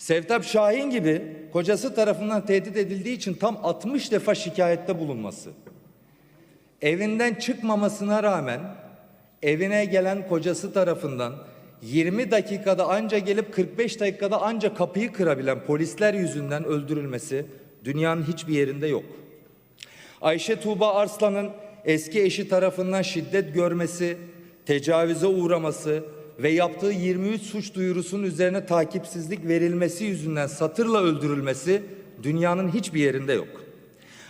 Sevtap Şahin gibi kocası tarafından tehdit edildiği için tam 60 defa şikayette bulunması. Evinden çıkmamasına rağmen evine gelen kocası tarafından 20 dakikada anca gelip 45 dakikada anca kapıyı kırabilen polisler yüzünden öldürülmesi dünyanın hiçbir yerinde yok. Ayşe Tuğba Arslan'ın eski eşi tarafından şiddet görmesi, tecavüze uğraması ve yaptığı 23 suç duyurusunun üzerine takipsizlik verilmesi yüzünden satırla öldürülmesi dünyanın hiçbir yerinde yok.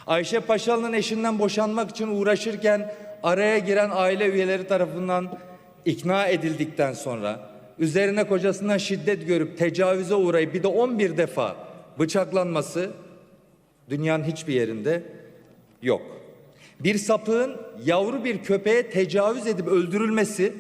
Ayşe Paşalı'nın eşinden boşanmak için uğraşırken araya giren aile üyeleri tarafından ikna edildikten sonra üzerine kocasından şiddet görüp tecavüze uğrayıp bir de 11 defa bıçaklanması dünyanın hiçbir yerinde yok. Bir sapığın yavru bir köpeğe tecavüz edip öldürülmesi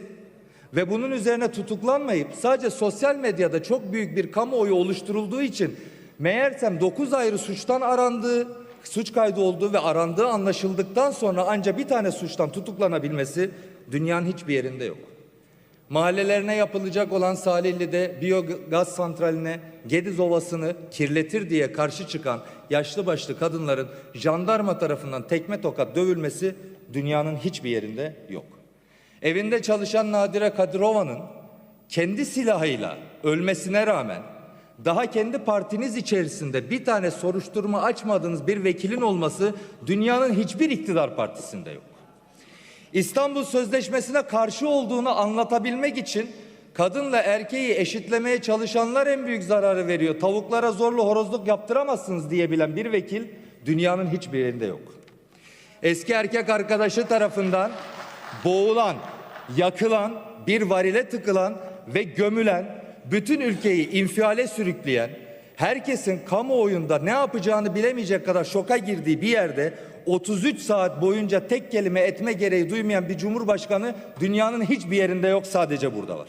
ve bunun üzerine tutuklanmayıp sadece sosyal medyada çok büyük bir kamuoyu oluşturulduğu için meğersem 9 ayrı suçtan arandığı, suç kaydı olduğu ve arandığı anlaşıldıktan sonra ancak bir tane suçtan tutuklanabilmesi dünyanın hiçbir yerinde yok. Mahallelerine yapılacak olan Salihli'de biyogaz santraline Gediz Ovası'nı kirletir diye karşı çıkan yaşlı başlı kadınların jandarma tarafından tekme tokat dövülmesi dünyanın hiçbir yerinde yok. Evinde çalışan Nadire Kadirova'nın kendi silahıyla ölmesine rağmen daha kendi partiniz içerisinde bir tane soruşturma açmadığınız bir vekilin olması dünyanın hiçbir iktidar partisinde yok. İstanbul Sözleşmesi'ne karşı olduğunu anlatabilmek için kadınla erkeği eşitlemeye çalışanlar en büyük zararı veriyor. Tavuklara zorla horozluk yaptıramazsınız diyebilen bir vekil dünyanın hiçbir yerinde yok. Eski erkek arkadaşı tarafından boğulan, yakılan, bir varile tıkılan ve gömülen, bütün ülkeyi infiale sürükleyen, herkesin kamuoyunda ne yapacağını bilemeyecek kadar şoka girdiği bir yerde 33 saat boyunca tek kelime etme gereği duymayan bir cumhurbaşkanı dünyanın hiçbir yerinde yok sadece burada var.